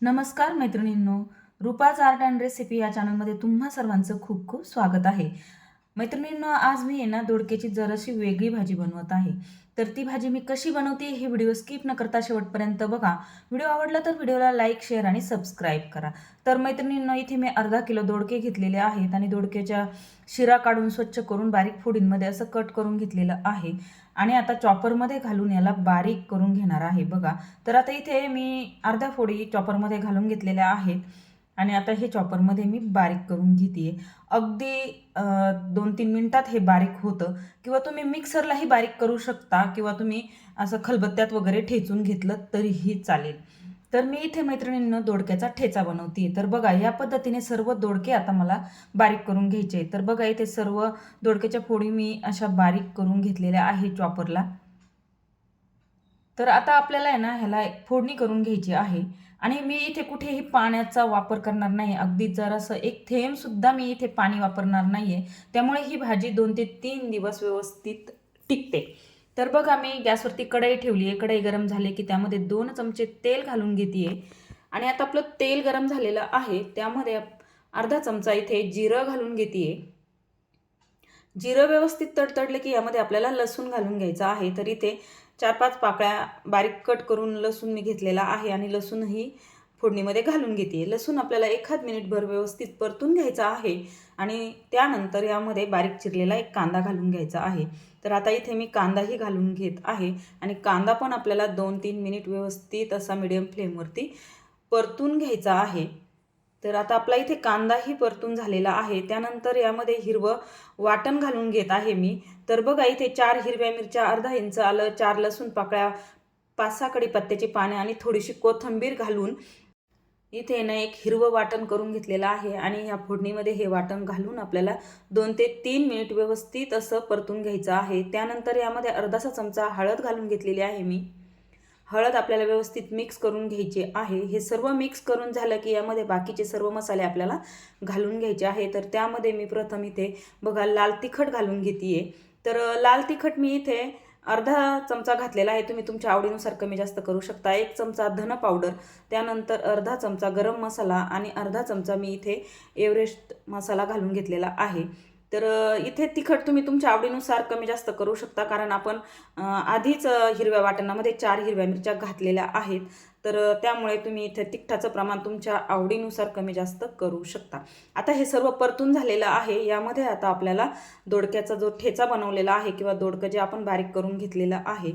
नमस्कार मैत्रिणींनो रुपाज art and recipe या चॅनलमध्ये तुम्हा सर्वांचं खूप खूप स्वागत आहे. मैत्रिणींनो आज मी आहे ना दोडक्याची जराशी वेगळी भाजी बनवत आहे. तर ती भाजी मी कशी बनवते हे व्हिडिओ स्किप न करता शेवटपर्यंत बघा. व्हिडिओ आवडला तर व्हिडिओला लाईक शेअर आणि सबस्क्राईब करा. तर मैत्रिणींनो इथे मी अर्धा किलो दोडके घेतलेले आहेत आणि दोडक्याच्या शिरा काढून स्वच्छ करून बारीक फोडींमध्ये असं कट करून घेतलेलं आहे. आणि आता चॉपरमध्ये घालून याला बारीक करून घेणार आहे बघा. तर आता इथे मी अर्ध्या फोडी चॉपरमध्ये घालून घेतलेल्या आहेत. आणि आता हे चॉपरमध्ये मी बारीक करून घेते अगदी दोन तीन मिनटात हे बारीक होतं. किंवा तुम्ही मिक्सरलाही बारीक करू शकता किंवा तुम्ही असं खलबत्त्यात वगैरे ठेचून घेतलं तरीही चालेल. तर मी इथे मैत्रिणींना दोडक्याचा ठेचा बनवते तर बघा या पद्धतीने सर्व दोडके आता मला बारीक करून घ्यायचे तर बघा इथे सर्व दोडक्याच्या फोडी मी अशा बारीक करून घेतलेल्या आहे चॉपरला तर आता आपल्याला आहे ना ह्याला एक फोडणी करून घ्यायची आहे. आणि मी इथे कुठेही पाण्याचा वापर करणार नाही अगदी जरासं एक थेंबसुद्धा मी इथे पाणी वापरणार नाही आहे त्यामुळे ही भाजी दोन ते तीन दिवस व्यवस्थित टिकते. तर बघा मी गॅसवरती कढई ठेवली आहे. कढई गरम झाली की त्यामध्ये दोन चमचे तेल घालून घेते आणि आता आपलं तेल गरम झालेलं आहे. त्यामध्ये अर्धा चमचा इथे जिरं घालून घेते जिरं व्यवस्थित तडतडले की यामध्ये आपल्याला लसूण घालून घ्यायचं आहे. तर इथे चार पाच पाकळ्या बारीक कट करून लसूण मी घेतलेला आहे आणि लसूणही फोडणीमध्ये घालून घेते. लसूण आपल्याला एखाद मिनिटभर व्यवस्थित परतून घ्यायचा आहे आणि त्यानंतर यामध्ये बारीक चिरलेला एक कांदा घालून घ्यायचा आहे. तर आता इथे मी कांदाही घालून घेत आहे आणि कांदा पण आपल्याला दोन तीन मिनिट व्यवस्थित असा मिडियम फ्लेमवरती परतून घ्यायचा आहे. तर आता आपला इथे कांदाही परतून झालेला आहे. त्यानंतर यामध्ये हिरवं वाटण घालून घेत आहे मी. तर बघा इथे चार हिरव्या मिरच्या अर्धा इंच आलं चार लसूण पाकळ्या पाच सहा कडीपत्त्याची पाने आणि थोडीशी कोथिंबीर घालून इथे ना एक हिरवं वाटण करून घेतलेलं आहे आणि ह्या फोडणीमध्ये हे वाटण घालून आपल्याला दोन ते तीन मिनिट व्यवस्थित असं परतून घ्यायचं आहे. त्यानंतर यामध्ये अर्धासा चमचा हळद घालून घेतलेली आहे मी. हळद आपल्याला व्यवस्थित मिक्स करून घ्यायचे आहे. हे सर्व मिक्स करून झालं की यामध्ये बाकीचे सर्व मसाले आपल्याला घालून घ्यायचे आहे. तर त्यामध्ये मी प्रथम इथे बघा लाल तिखट घालून घेते तर लाल तिखट मी इथे अर्धा चमचा घातलेला आहे. तुम्ही तुमच्या आवडीनुसार कमी जास्त करू शकता. एक चमचा धन पावडर त्यानंतर अर्धा चमचा गरम मसाला आणि अर्धा चमचा मी इथे एव्हरेस्ट मसाला घालून घेतलेला आहे. तर इथे तिखट तुम्ही तुमच्या आवडीनुसार कमी जास्त करू शकता कारण आपण आधीच हिरव्या वाटणामध्ये चार हिरव्या मिरच्या घातलेल्या आहेत. तर त्यामुळे तुम्ही इथे तिखटाचं प्रमाण तुमच्या आवडीनुसार कमी जास्त करू शकता. आता हे सर्व परतून झालेलं आहे. यामध्ये आता आपल्याला दोडक्याचा जो ठेचा बनवलेला आहे किंवा दोडकं जे आपण बारीक करून घेतलेलं आहे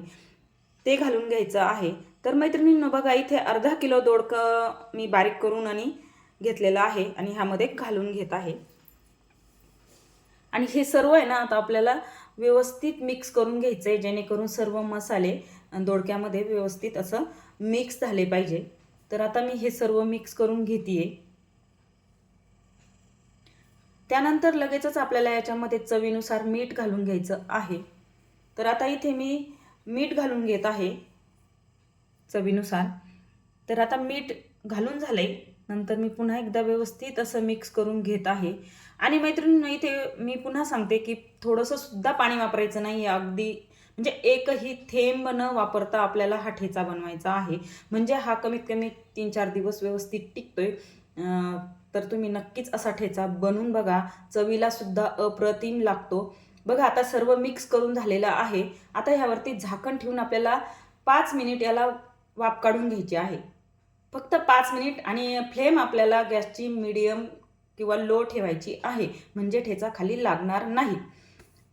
ते घालून घ्यायचं आहे. तर मैत्रिणींनो बघा इथे अर्धा किलो दोडकं मी बारीक करून आणि घेतलेलं आहे आणि ह्यामध्ये घालून घेत आहे. आणि हे सर्व आहे ना आता आपल्याला व्यवस्थित मिक्स करून घ्यायचं आहे जेणेकरून सर्व मसाले दोडक्यामध्ये व्यवस्थित असं मिक्स झाले पाहिजे. तर आता मी हे सर्व मिक्स करून घेते त्यानंतर लगेचच आपल्याला याच्यामध्ये चवीनुसार मीठ घालून घ्यायचं आहे. तर आता इथे मी मीठ घालून घेत आहे चवीनुसार. तर आता मीठ घालून झालंय. नंतर मी पुन्हा एकदा व्यवस्थित असं मिक्स करून घेत आहे. आणि मैत्रिणींनो इथे मी पुन्हा सांगते की थोडंसं सुद्धा पाणी वापरायचं नाही अगदी म्हणजे एकही थेंब न वापरता आपल्याला हा ठेचा बनवायचा आहे. म्हणजे हा कमीत कमी तीन चार दिवस व्यवस्थित टिकतोय. तर तुम्ही नक्कीच असा ठेचा बनवून बघा. चवीला सुद्धा अप्रतिम लागतो. बघा आता सर्व मिक्स करून झालेलं आहे. आता ह्यावरती झाकण ठेवून आपल्याला पाच मिनिट याला वाफ काढून घ्यायची आहे. फक्त पाच मिनिट आणि फ्लेम आपल्याला गॅसची मिडियम किंवा लो ठेवायची आहे. म्हणजे ठेचा खाली लागणार नाही.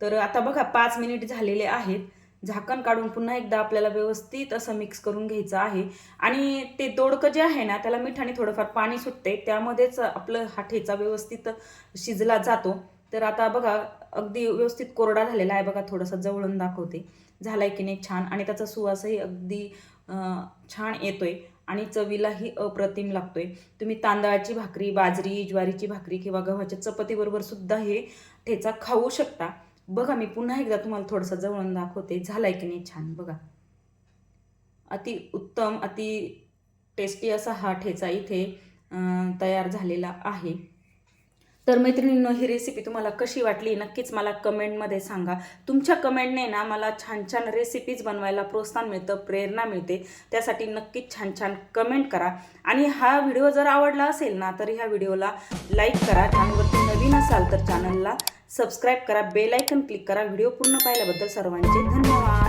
तर आता बघा पाच मिनिट झालेले आहेत. झाकण काढून पुन्हा एकदा आपल्याला व्यवस्थित असं मिक्स करून घ्यायचं आहे. आणि ते दोडकं जे आहे ना त्याला मिठाने थोडंफार पाणी सुटते त्यामध्येच आपलं हा ठेचा व्यवस्थित शिजला जातो. तर आता बघा अगदी व्यवस्थित कोरडा झालेला आहे बघा थोडंसं जवळून दाखवते. झालाय की नाही छान. आणि त्याचा सुवासही अगदी छान छान येतोय. आणि चवीलाही अप्रतिम लागतोय. तुम्ही तांदळाची भाकरी बाजरी ज्वारीची भाकरी किंवा गव्हाच्या चपातीबरोबर सुद्धा हे ठेचा खाऊ शकता. बघा मी पुन्हा एकदा तुम्हाला थोडंसं जवळून दाखवते. झालाय की नाही छान? बघा. अति उत्तम अति टेस्टी असा हा ठेचा इथे तयार झालेला आहे. तर मैत्रिणींनो ही रेसिपी तुम्हाला कशी वाटली नक्कीच मला कमेंटमध्ये सांगा. तुमच्या कमेंटने ना मला छान छान रेसिपीज बनवायला प्रोत्साहन मिळतं प्रेरणा मिळते. त्यासाठी नक्कीच छान छान कमेंट करा. आणि हा व्हिडिओ जर आवडला असेल ना तर ह्या व्हिडिओला लाईक करा. चॅनलवरती नवीन असाल तर चॅनलला सबस्क्राईब करा. बेलायकन क्लिक करा. व्हिडिओ पूर्ण पाहिल्याबद्दल सर्वांचे धन्यवाद.